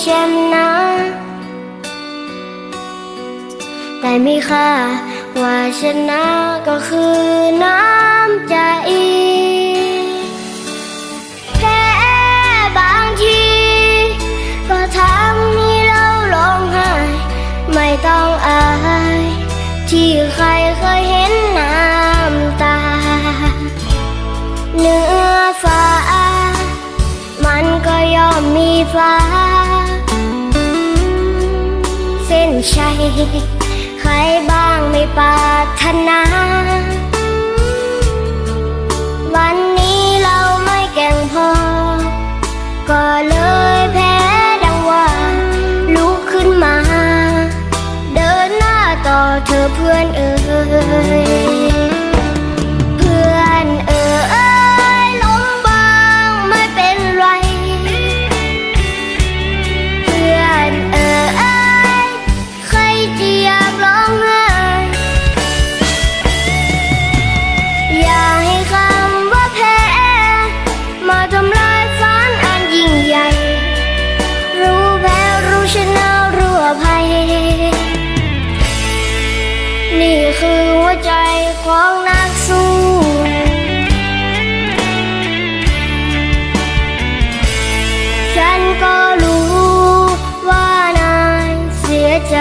แชมป์นะ แต่มีค่าว่าชนะก็คือน้ำใจแพ้บางที ก็ทำให้เราร้องไห้ ไม่ต้องอาย ที่ใครเคยเห็นน้ำตา เนื้อฟ้า มันก็ยอมมีฟ้า ใช่ ใครบ้างไม่ปรารถนา วันนี้เราไม่แก่งพอ ก็เลยแพ้ดังว่า ลุกขึ้นมา เดินหน้าต่อเธอเพื่อนเอ่ย ของนักสู้ฉันก็รู้ว่านายเสียใจ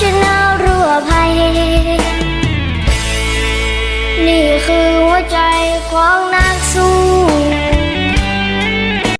ชแนลรั่วภัย นี่คือหัวใจของนา